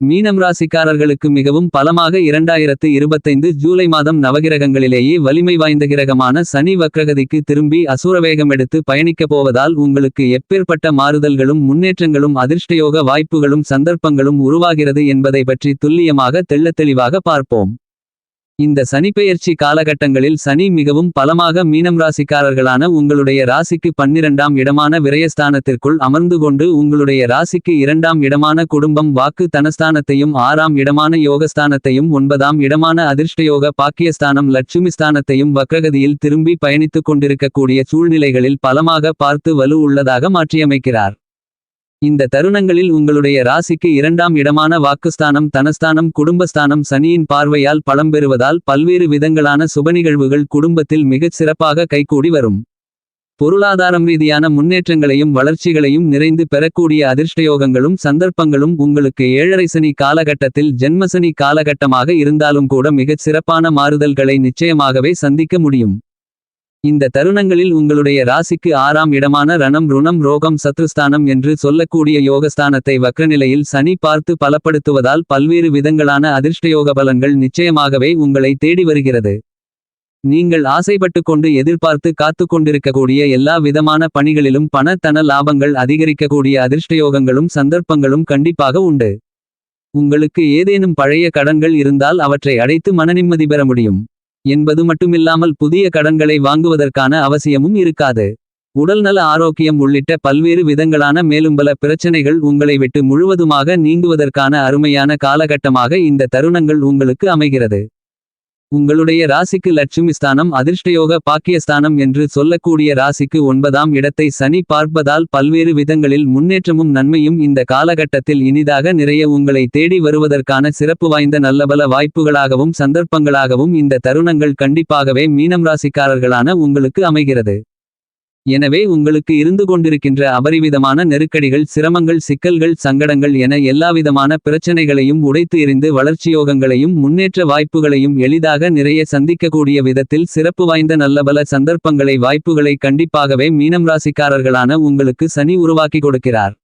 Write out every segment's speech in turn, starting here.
மீனம் ராசிக்காரர்களுக்கு மிகவும் பலமாக இரண்டாயிரத்து இருபத்தைந்து ஜூலை மாதம் நவகிரகங்களிலேயே வலிமை வாய்ந்த கிரகமான சனி வக்ரகதிக்கு திரும்பி அசூரவேகம் எடுத்து பயணிக்கப் போவதால் உங்களுக்கு எப்பேற்பட்ட மாறுதல்களும் முன்னேற்றங்களும் அதிர்ஷ்டயோக வாய்ப்புகளும் சந்தர்ப்பங்களும் உருவாகிறது என்பதை பற்றி துல்லியமாக தெள்ளத்தெளிவாக பார்ப்போம். இந்த சனிப்பெயர்ச்சி காலகட்டங்களில் சனி மிகவும் பலமாக மீனம் ராசிக்காரர்களான உங்களுடைய ராசிக்கு பன்னிரண்டாம் இடமான விரயஸ்தானத்திற்குள் அமர்ந்து கொண்டு உங்களுடைய ராசிக்கு இரண்டாம் இடமான குடும்பம் வாக்கு தனஸ்தானத்தையும் ஆறாம் இடமான யோகஸ்தானத்தையும் ஒன்பதாம் இடமான அதிர்ஷ்டயோக பாக்கியஸ்தானம் லட்சுமி ஸ்தானத்தையும் வக்ரகதியில் திரும்பி பயணித்துக் கொண்டிருக்கக்கூடிய சூழ்நிலைகளில் பலமாக பார்த்து வலு உள்ளதாக மாற்றியமைக்கிறார். இந்த தருணங்களில் உங்களுடைய ராசிக்கு இரண்டாம் இடமான வாக்குஸ்தானம் தனஸ்தானம் குடும்பஸ்தானம் சனியின் பார்வையால் பலம் பெறுவதால் பல்வேறு விதங்களான சுபநிகழ்வுகள் குடும்பத்தில் மிகச் சிறப்பாக கைகூடி வரும். பொருளாதாரம் ரீதியான முன்னேற்றங்களையும் வளர்ச்சிகளையும் நிறைந்து பெறக்கூடிய அதிர்ஷ்டயோகங்களும் சந்தர்ப்பங்களும் உங்களுக்கு ஏழரை சனி காலகட்டத்தில் ஜென்மசனி காலகட்டமாக இருந்தாலும் கூட மிகச் சிறப்பான மாறுதல்களை நிச்சயமாகவே சந்திக்க முடியும். இந்த தருணங்களில் உங்களுடைய ராசிக்கு ஆறாம் இடமான ரணம் ருணம் ரோகம் சத்ருஸ்தானம் என்று சொல்லக்கூடிய யோகஸ்தானத்தை வக்ரநிலையில் சனி பார்த்து பலப்படுத்துவதால் பல்வேறு விதங்களான அதிர்ஷ்டயோக பலன்கள் நிச்சயமாகவே உங்களை தேடி வருகிறது. நீங்கள் ஆசைப்பட்டு கொண்டு எதிர்பார்த்து காத்து கொண்டிருக்கக்கூடிய எல்லா விதமான பணிகளிலும் பண தன லாபங்கள் அதிகரிக்கக்கூடிய அதிர்ஷ்டயோகங்களும் சந்தர்ப்பங்களும் கண்டிப்பாக உண்டு. உங்களுக்கு ஏதேனும் பழைய கடன்கள் இருந்தால் அவற்றை அடைத்து மனநிம்மதி பெற முடியும். என்பது மட்டுமில்லாமல் புதிய கடன்களை வாங்குவதற்கான அவசியமும் இருக்காது. உடல்நல ஆரோக்கியம் உள்ளிட்ட பல்வேறு விதங்களான மேலும் பல பிரச்சனைகள் உங்களை விட்டு முழுவதுமாக நீங்குவதற்கான அருமையான காலகட்டமாக இந்த தருணங்கள் உங்களுக்கு அமைகிறது. உங்களுடைய ராசிக்கு லட்சுமி ஸ்தானம் அதிர்ஷ்டயோக பாக்கியஸ்தானம் என்று சொல்லக்கூடிய ராசிக்கு ஒன்பதாம் இடத்தை சனி பார்ப்பதால் பல்வேறு விதங்களில் முன்னேற்றமும் நன்மையும் இந்த காலகட்டத்தில் இனிதாக நிறைய உங்களை தேடி வருவதற்கான சிறப்பு வாய்ந்த நல்லபல வாய்ப்புகளாகவும் சந்தர்ப்பங்களாகவும் இந்த தருணங்கள் கண்டிப்பாகவே மீனம் ராசிக்காரர்களான உங்களுக்கு அமைகிறது. எனவே உங்களுக்கு இருந்து கொண்டிருக்கின்ற அபரிவிதமான நெருக்கடிகள் சிரமங்கள் சிக்கல்கள் சங்கடங்கள் என எல்லாவிதமான பிரச்சனைகளையும் உடைத்து எறிந்து வளர்ச்சியோகங்களையும் முன்னேற்ற வாய்ப்புகளையும் எளிதாக நிறைய சந்திக்கக்கூடிய விதத்தில் சிறப்பு வாய்ந்த நல்லபல சந்தர்ப்பங்களை வாய்ப்புகளை கண்டிப்பாகவே மீனம் ராசிக்காரர்களான உங்களுக்கு சனி உருவாக்கி கொடுக்கிறார்.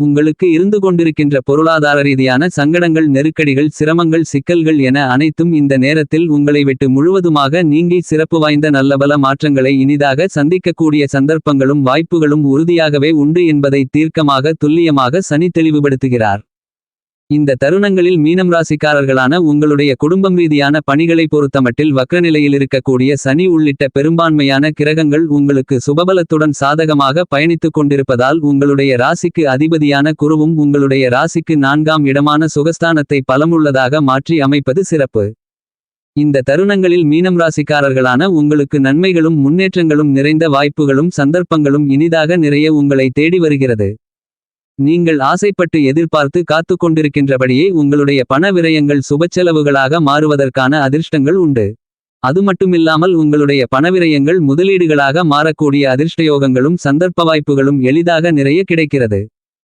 உங்களுக்கு இருந்து கொண்டிருக்கின்ற பொருளாதார ரீதியான சங்கடங்கள் நெருக்கடிகள் சிரமங்கள் சிக்கல்கள் என அனைத்தும் இந்த நேரத்தில் உங்களை விட்டு முழுவதுமாக நீங்கி சிறப்பு வாய்ந்த நல்லபல மாற்றங்களை இனிதாக சந்திக்கக்கூடிய சந்தர்ப்பங்களும் வாய்ப்புகளும் உறுதியாகவே உண்டு என்பதை தீர்க்கமாக துல்லியமாக சனி தெளிவுபடுத்துகிறார் இந்த தருணங்களில் மீனம் ராசிக்காரர்களான உங்களுடைய குடும்பம் ரீதியான பணிகளை பொறுத்தமட்டில் வக்ரநிலையில் இருக்கக்கூடிய சனி உள்ளிட்ட பெரும்பான்மையான கிரகங்கள் உங்களுக்கு சுபபலத்துடன் சாதகமாக பயணித்துக் கொண்டிருப்பதால் உங்களுடைய ராசிக்கு அதிபதியான குருவும் உங்களுடைய ராசிக்கு நான்காம் இடமான சுகஸ்தானத்தை பலமுள்ளதாக மாற்றி அமைப்பது சிறப்பு. இந்த தருணங்களில் மீனம் ராசிக்காரர்களான உங்களுக்கு நன்மைகளும் முன்னேற்றங்களும் நிறைந்த வாய்ப்புகளும் சந்தர்ப்பங்களும் இனிதாக நிறைய உங்களை தேடி வருகிறது. நீங்கள் ஆசைப்பட்டு எதிர்பார்த்து காத்து கொண்டிருக்கின்றபடியே உங்களுடைய பண விரயங்கள் சுபச்செலவுகளாக மாறுவதற்கான அதிர்ஷ்டங்கள் உண்டு. அது மட்டுமில்லாமல் உங்களுடைய பணவிரயங்கள் முதலீடுகளாக மாறக்கூடிய அதிர்ஷ்டயோகங்களும் சந்தர்ப்ப வாய்ப்புகளும் எளிதாக நிறைய கிடைக்கிறது.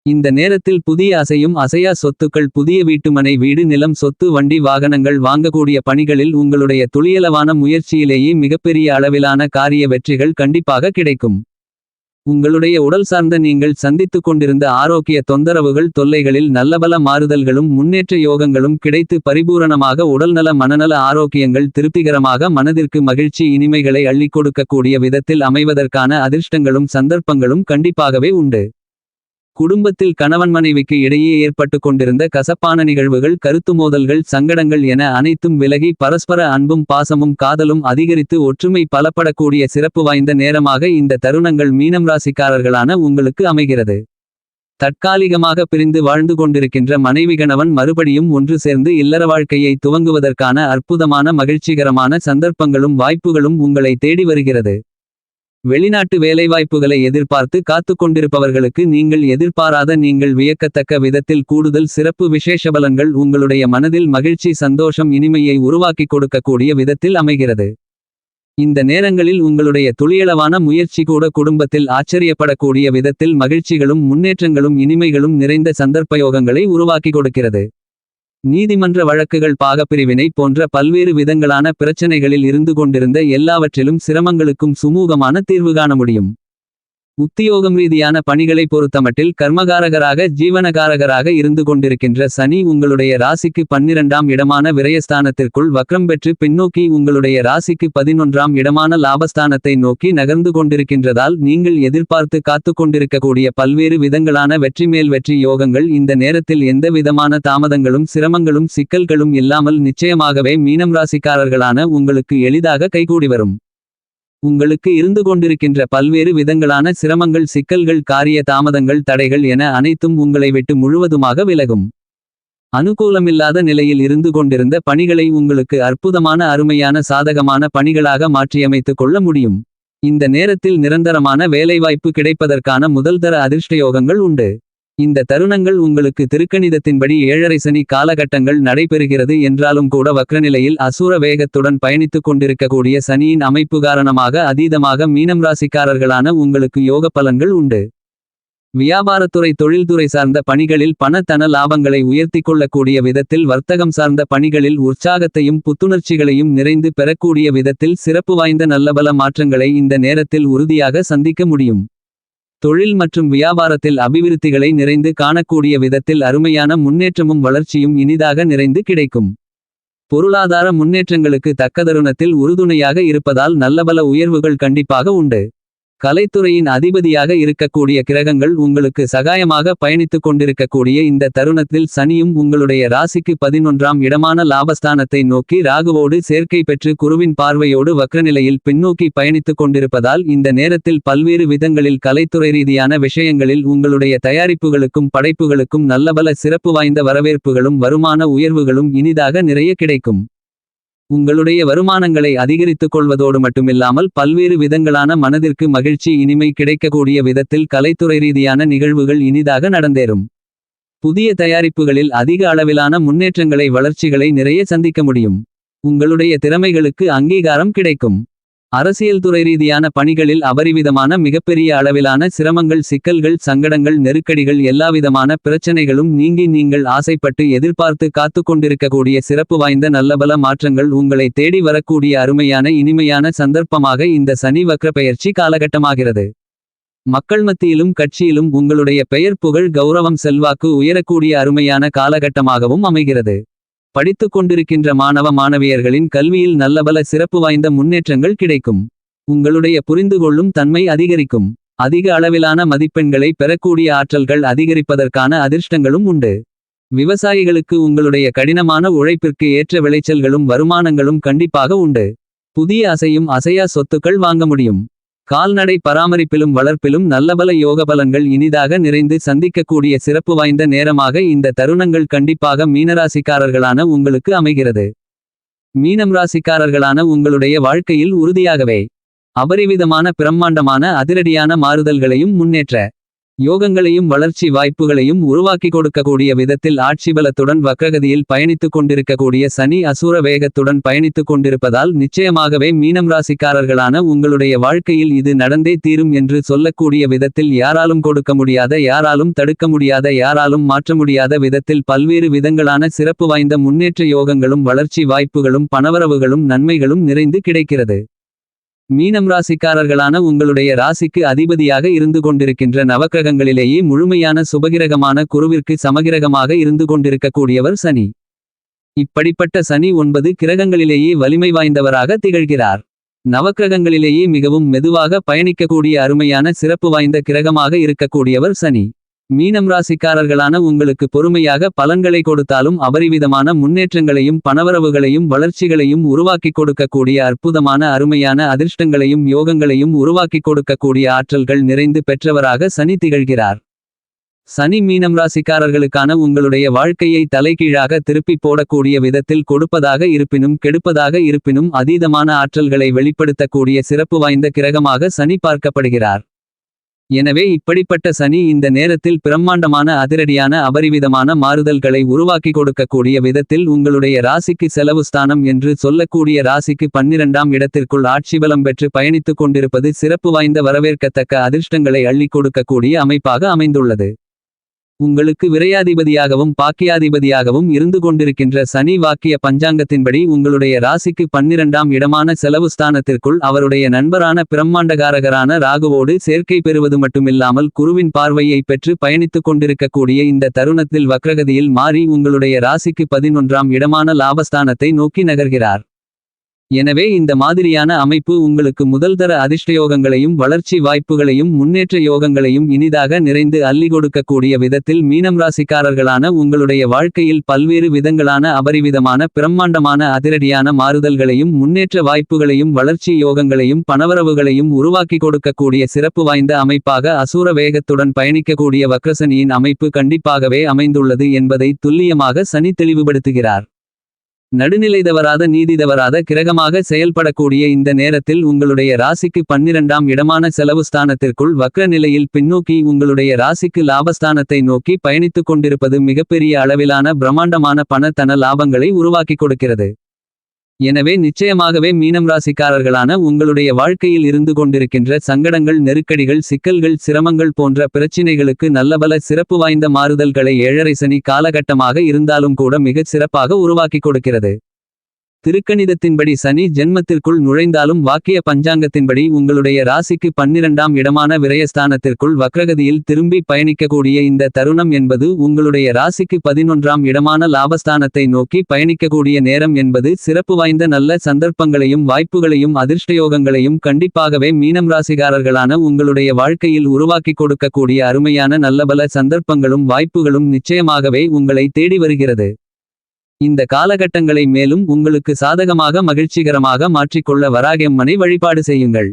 இந்த நேரத்தில் புதிய அசையும் அசையா சொத்துக்கள் புதிய வீட்டுமனை வீடு நிலம் சொத்து வண்டி வாகனங்கள் வாங்கக்கூடிய பணிகளில் உங்களுடைய துளியளவான முயற்சியிலேயே மிகப்பெரிய அளவிலான காரிய வெற்றிகள் கண்டிப்பாக கிடைக்கும். உங்களுடைய உடல் சார்ந்த நீங்கள் சந்தித்துக் கொண்டிருந்த ஆரோக்கிய தொந்தரவுகள் தொல்லைகளில் நல்லபல மாறுதல்களும் முன்னேற்ற யோகங்களும் கிடைத்து பரிபூரணமாக உடல்நல மனநல ஆரோக்கியங்கள் திருப்திகரமாக மனதிற்கு மகிழ்ச்சி இனிமைகளை அள்ளிக் கொடுக்கக்கூடிய விதத்தில் அமைவதற்கான அதிர்ஷ்டங்களும் சந்தர்ப்பங்களும் கண்டிப்பாகவே உண்டு. குடும்பத்தில் கணவன் மனைவிக்கு இடையே ஏற்பட்டு கொண்டிருந்த கசப்பான நிகழ்வுகள் கருத்து மோதல்கள் சங்கடங்கள் என அனைத்தும் விலகி பரஸ்பர அன்பும் பாசமும் காதலும் அதிகரித்து ஒற்றுமை பலப்படக்கூடிய சிறப்பு வாய்ந்த நேரமாக இந்த தருணங்கள் மீனம் ராசிக்காரர்களான உங்களுக்கு அமைகிறது. தற்காலிகமாக பிரிந்து வாழ்ந்து கொண்டிருக்கின்ற மனைவி கணவன் மறுபடியும் ஒன்று சேர்ந்து இல்லற வாழ்க்கையை துவங்குவதற்கான அற்புதமான மகிழ்ச்சிகரமான சந்தர்ப்பங்களும் வாய்ப்புகளும் உங்களை தேடி வருகிறது. வெளிநாட்டு வேலைவாய்ப்புகளை எதிர்பார்த்து காத்து கொண்டிருப்பவர்களுக்கு நீங்கள் எதிர்பாராத நீங்கள் வியக்கத்தக்க விதத்தில் கூடுதல் சிறப்பு விசேஷபலன்கள் உங்களுடைய மனதில் மகிழ்ச்சி சந்தோஷம் இனிமையை உருவாக்கி கொடுக்கக்கூடிய விதத்தில் அமைகிறது. இந்த நேரங்களில் உங்களுடைய துளியளவான முயற்சி கூட குடும்பத்தில் ஆச்சரியப்படக்கூடிய விதத்தில் மகிழ்ச்சிகளும் முன்னேற்றங்களும் இனிமைகளும் நிறைந்த சந்தர்ப்பயோகங்களை உருவாக்கி கொடுக்கிறது. நீதிமன்ற வழக்குகள் பாகப்பிரிவினை போன்ற பல்வேறு விதங்களான பிரச்சனைகளில் இருந்து கொண்டிருந்த எல்லாவற்றிலும் சிரமங்களுக்கும் சுமூகமான தீர்வு காண முடியும். உத்தியோகம் ரீதியான பணிகளை பொறுத்தமட்டில் கர்மகாரகராக ஜீவனகாரகராக இருந்து கொண்டிருக்கின்ற சனி உங்களுடைய ராசிக்கு பன்னிரண்டாம் இடமான விரயஸ்தானத்திற்குள் வக்ரம் பெற்று பின்னோக்கி உங்களுடைய ராசிக்கு பதினொன்றாம் இடமான லாபஸ்தானத்தை நோக்கி நகர்ந்து கொண்டிருக்கின்றதால் நீங்கள் எதிர்பார்த்து காத்து கொண்டிருக்கக்கூடிய பல்வேறு விதங்களான வெற்றி மேல் வெற்றி யோகங்கள் இந்த நேரத்தில் எந்த விதமான தாமதங்களும் சிரமங்களும் சிக்கல்களும் இல்லாமல் நிச்சயமாகவே மீனம் ராசிக்காரர்களான உங்களுக்கு எளிதாக கைகூடி வரும். உங்களுக்கு இருந்து கொண்டிருக்கின்ற பல்வேறு விதங்களான சிரமங்கள் சிக்கல்கள் காரிய தாமதங்கள் தடைகள் என அனைத்தும் உங்களை விட்டு முழுவதுமாக விலகும். அனுகூலமில்லாத நிலையில் இருந்து கொண்டிருந்த பணிகளை உங்களுக்கு அற்புதமான அருமையான சாதகமான பணிகளாக மாற்றியமைத்துக் கொள்ள முடியும். இந்த நேரத்தில் நிரந்தரமான வேலைவாய்ப்பு கிடைப்பதற்கான முதல்தர அதிர்ஷ்டயோகங்கள் உண்டு. இந்த தருணங்கள் உங்களுக்கு திருக்கணிதத்தின்படி ஏழரை சனி காலகட்டங்கள் நடைபெறுகிறது என்றாலும் கூட வக்ரநிலையில் அசூர வேகத்துடன் பயணித்துக் கொண்டிருக்கக்கூடிய சனியின் அமைப்பு காரணமாக அதீதமாக மீனம் ராசிக்காரர்களான உங்களுக்கு யோக பலன்கள் உண்டு. வியாபாரத்துறை தொழில்துறை சார்ந்த பணிகளில் பண தன லாபங்களை உயர்த்தி கொள்ளக்கூடிய விதத்தில் வர்த்தகம் சார்ந்த பணிகளில் உற்சாகத்தையும் புத்துணர்ச்சிகளையும் நிறைந்து பெறக்கூடிய விதத்தில் சிறப்பு வாய்ந்த நல்லபல மாற்றங்களை இந்த நேரத்தில் உறுதியாக சந்திக்க முடியும். தொழில் மற்றும் வியாபாரத்தில் அபிவிருத்திகளை நிறைந்து காணக்கூடிய விதத்தில் அருமையான முன்னேற்றமும் வளர்ச்சியும் இனிதாக நிறைந்து கிடைக்கும். பொருளாதார முன்னேற்றங்களுக்கு தக்க தருணத்தில் உறுதுணையாக இருப்பதால் நல்லபல உயர்வுகள் கண்டிப்பாக உண்டு. கலைத்துறையின் அதிபதியாக இருக்கக்கூடிய கிரகங்கள் உங்களுக்கு சகாயமாக பயணித்துக் கொண்டிருக்கக்கூடிய இந்த தருணத்தில் சனியும் உங்களுடைய ராசிக்கு பதினொன்றாம் இடமான லாபஸ்தானத்தை நோக்கி ராகுவோடு சேர்க்கை பெற்று குருவின் பார்வையோடு வக்ரநிலையில் பின்னோக்கி பயணித்துக் கொண்டிருப்பதால் இந்த நேரத்தில் பல்வேறு விதங்களில் கலைத்துறை ரீதியான விஷயங்களில் உங்களுடைய தயாரிப்புகளுக்கும் படைப்புகளுக்கும் நல்லபல சிறப்பு வாய்ந்த வரவேற்புகளும் வருமான உயர்வுகளும் இனிதாக நிறைய கிடைக்கும். உங்களுடைய வருமானங்களை அதிகரித்துக் கொள்வதோடு மட்டுமில்லாமல் பல்வேறு விதங்களான மனதிற்கு மகிழ்ச்சி இனிமை கிடைக்கக்கூடிய விதத்தில் கலைத்துறை ரீதியான நிகழ்வுகள் இனிதாக நடந்தேறும். புதிய தயாரிப்புகளில் அதிக அளவிலான முன்னேற்றங்களை வளர்ச்சிகளை நிறைய சந்திக்க முடியும். உங்களுடைய திறமைகளுக்கு அங்கீகாரம் கிடைக்கும். அரசியல் துறை ரீதியான பணிகளில் அபரிவிதமான மிகப்பெரிய அளவிலான சிரமங்கள் சிக்கல்கள் சங்கடங்கள் நெருக்கடிகள் எல்லாவிதமான பிரச்சனைகளும் நீங்கி நீங்கள் ஆசைப்பட்டு எதிர்பார்த்து காத்து கொண்டிருக்கக்கூடிய சிறப்பு வாய்ந்த நல்லபல மாற்றங்கள் உங்களை தேடி வரக்கூடிய அருமையான இனிமையான சந்தர்ப்பமாக இந்த சனி வக்ரப்பெயர்ச்சி காலகட்டமாகிறது. மக்கள் மத்தியிலும் கட்சியிலும் உங்களுடைய பெயர் புகழ் கௌரவம் செல்வாக்கு உயரக்கூடிய அருமையான காலகட்டமாகவும் அமைகிறது. படித்துக் கொண்டிருக்கின்ற மாணவ மாணவியர்களின் கல்வியில் நல்லபல சிறப்பு வாய்ந்த முன்னேற்றங்கள் கிடைக்கும். உங்களுடைய புரிந்துகொள்ளும் தன்மை அதிகரிக்கும். அதிக அளவிலான மதிப்பெண்களை பெறக்கூடிய ஆற்றல்கள் அதிகரிப்பதற்கான அதிர்ஷ்டங்களும் உண்டு. விவசாயிகளுக்கு உங்களுடைய கடினமான உழைப்பிற்கு ஏற்ற விளைச்சல்களும் வருமானங்களும் கண்டிப்பாக உண்டு. புதிய அசையும் அசையா சொத்துக்கள் வாங்க முடியும். கால்நடை பராமரிப்பிலும் வளர்ப்பிலும் நல்லபல யோக பலன்கள் இனிதாக நிறைந்து சந்திக்கக்கூடிய சிறப்பு வாய்ந்த நேரமாக இந்த தருணங்கள் கண்டிப்பாக மீனராசிக்காரர்களான உங்களுக்கு அமைகிறது. மீனம் ராசிக்காரர்களான உங்களுடைய வாழ்க்கையில் உறுதியாகவே அபரிவிதமான பிரம்மாண்டமான அதிரடியான மாறுதல்களையும் முன்னேற்ற யோகங்களையும் வளர்ச்சி வாய்ப்புகளையும் உருவாக்கி கொடுக்கக்கூடிய விதத்தில் ஆட்சிபலத்துடன் வக்ரகதியில் பயணித்துக் கொண்டிருக்கக்கூடிய சனி அசூர வேகத்துடன் பயணித்துக் கொண்டிருப்பதால் நிச்சயமாகவே மீனம் ராசிக்காரர்களான உங்களுடைய வாழ்க்கையில் இது நடந்தே தீரும் என்று சொல்லக்கூடிய விதத்தில் யாராலும் கொடுக்க முடியாத யாராலும் தடுக்க முடியாத யாராலும் மாற்ற முடியாத விதத்தில் பல்வேறு விதங்களான சிறப்பு வாய்ந்த முன்னேற்ற யோகங்களும் வளர்ச்சி வாய்ப்புகளும் பணவரவுகளும் நன்மைகளும் நிறைந்து கிடைக்கிறது. மீனம் ராசிக்காரர்களான உங்களுடைய ராசிக்கு அதிபதியாக இருந்து கொண்டிருக்கின்ற நவக்கிரகங்களிலேயே முழுமையான சுபகிரகமான குருவிற்கு சமகிரகமாக இருந்து கொண்டிருக்கக்கூடியவர் சனி. இப்படிப்பட்ட சனி ஒன்பது கிரகங்களிலேயே வலிமை வாய்ந்தவராக திகழ்கிறார். நவக்கிரகங்களிலேயே மிகவும் மெதுவாக பயணிக்கக்கூடிய அருமையான சிறப்பு வாய்ந்த கிரகமாக இருக்கக்கூடியவர் சனி. மீனம் ராசிக்காரர்களான உங்களுக்கு பொறுமையாக பலன்களை கொடுத்தாலும் அபரிவிதமான முன்னேற்றங்களையும் பணவரவுகளையும் வளர்ச்சிகளையும் உருவாக்கிக் கொடுக்கக்கூடிய அற்புதமான அருமையான அதிர்ஷ்டங்களையும் யோகங்களையும் உருவாக்கிக் கொடுக்கக்கூடிய ஆற்றல்கள் நிறைந்து பெற்றவராக சனி திகழ்கிறார். சனி மீனம் ராசிக்காரர்களுக்கான உங்களுடைய வாழ்க்கையை தலைகீழாக திருப்பி போடக்கூடிய விதத்தில் கொடுப்பதாக இருப்பினும் கெடுப்பதாக இருப்பினும் அதீதமான ஆற்றல்களை வெளிப்படுத்தக்கூடிய சிறப்பு வாய்ந்த கிரகமாக சனி பார்க்கப்படுகிறார். எனவே இப்படிப்பட்ட சனி இந்த நேரத்தில் பிரம்மாண்டமான அதிரடியான அபரிவிதமான மாறுதல்களை உருவாக்கி கொடுக்கக்கூடிய விதத்தில் உங்களுடைய ராசிக்கு செலவு ஸ்தானம் என்று சொல்லக்கூடிய ராசிக்கு பன்னிரண்டாம் இடத்திற்குள் ஆட்சிபலம் பெற்று பயணித்துக் கொண்டிருப்பது சிறப்பு வாய்ந்த வரவேற்கத்தக்க அதிர்ஷ்டங்களை அள்ளிக் கொடுக்கக்கூடிய அமைப்பாக அமைந்துள்ளது. உங்களுக்கு விரையாதிபதியாகவும் பாக்கியாதிபதியாகவும் இருந்து கொண்டிருக்கின்ற சனி வாக்கிய பஞ்சாங்கத்தின்படி உங்களுடைய ராசிக்கு பன்னிரண்டாம் இடமான செலவு ஸ்தானத்திற்குள் அவருடைய நண்பரான பிரம்மாண்டகாரகரான ராகுவோடு சேர்க்கை பெறுவது மட்டுமில்லாமல் குருவின் பார்வையை பெற்று பயணித்துக் கொண்டிருக்கக்கூடிய இந்த தருணத்தில் வக்ரகதியில் மாறி உங்களுடைய ராசிக்கு பதினொன்றாம் இடமான லாபஸ்தானத்தை நோக்கி நகர்கிறார். எனவே இந்த மாதிரியான அமைப்பு உங்களுக்கு முதல்தர அதிர்ஷ்டயோகங்களையும் வளர்ச்சி வாய்ப்புகளையும் முன்னேற்ற யோகங்களையும் இனிதாக நிறைந்து அள்ளி கொடுக்கக்கூடிய விதத்தில் மீனம் ராசிக்காரர்களான உங்களுடைய வாழ்க்கையில் பல்வேறு விதங்களான அபரிவிதமான பிரம்மாண்டமான அதிரடியான மாறுதல்களையும் முன்னேற்ற வாய்ப்புகளையும் வளர்ச்சி யோகங்களையும் பணவரவுகளையும் உருவாக்கி கொடுக்கக்கூடிய சிறப்பு வாய்ந்த அமைப்பாக அசூர வேகத்துடன் பயணிக்கக்கூடிய வக்ரசனியின் அமைப்பு கண்டிப்பாகவே அமைந்துள்ளது என்பதை துல்லியமாக சனி தெளிவுபடுத்துகிறார். நடுநிலைதவராத நீதிதவராத கிரகமாக செயல்படக்கூடிய இந்த நேரத்தில் உங்களுடைய ராசிக்கு பன்னிரண்டாம் இடமான செலவு ஸ்தானத்திற்குள் வக்ர நிலையில் பின்னோக்கி உங்களுடைய ராசிக்கு லாபஸ்தானத்தை நோக்கி பயணித்துக் கொண்டிருப்பது மிகப்பெரிய அளவிலான பிரம்மாண்டமான பண தன லாபங்களை உருவாக்கிக் கொடுக்கிறது. எனவே நிச்சயமாகவே மீனம் ராசிக்காரர்களான உங்களுடைய வாழ்க்கையில் இருந்து கொண்டிருக்கின்ற சங்கடங்கள் நெருக்கடிகள் சிக்கல்கள் சிரமங்கள் போன்ற பிரச்சினைகளுக்கு நல்லபல சிறப்பு வாய்ந்த மாறுதல்களை ஏழரை சனி காலகட்டமாக இருந்தாலும் கூட மிகச் சிறப்பாக உருவாக்கிக் கொடுக்கிறது. திருக்கணிதத்தின்படி சனி ஜென்மத்திற்குள் நுழைந்தாலும் வாக்கிய பஞ்சாங்கத்தின்படி உங்களுடைய ராசிக்கு பன்னிரண்டாம் இடமான விரயஸ்தானத்திற்குள் வக்ரகதியில் திரும்பி பயணிக்கக்கூடிய இந்த தருணம் என்பது உங்களுடைய ராசிக்கு பதினொன்றாம் இடமான லாபஸ்தானத்தை நோக்கி பயணிக்கக்கூடிய நேரம் என்பது சிறப்பு வாய்ந்த நல்ல சந்தர்ப்பங்களையும் வாய்ப்புகளையும் அதிர்ஷ்டயோகங்களையும் கண்டிப்பாகவே மீனம் ராசிகாரர்களான உங்களுடைய வாழ்க்கையில் உருவாக்கி கொடுக்கக்கூடிய அருமையான நல்லபல சந்தர்ப்பங்களும் வாய்ப்புகளும் நிச்சயமாகவே உங்களை தேடி வருகிறது. இந்த காலகட்டங்களை மேலும் உங்களுக்கு சாதகமாக மகிழ்ச்சிகரமாக மாற்றிக்கொள்ள வராகம்மனை வழிபாடு செய்யுங்கள்.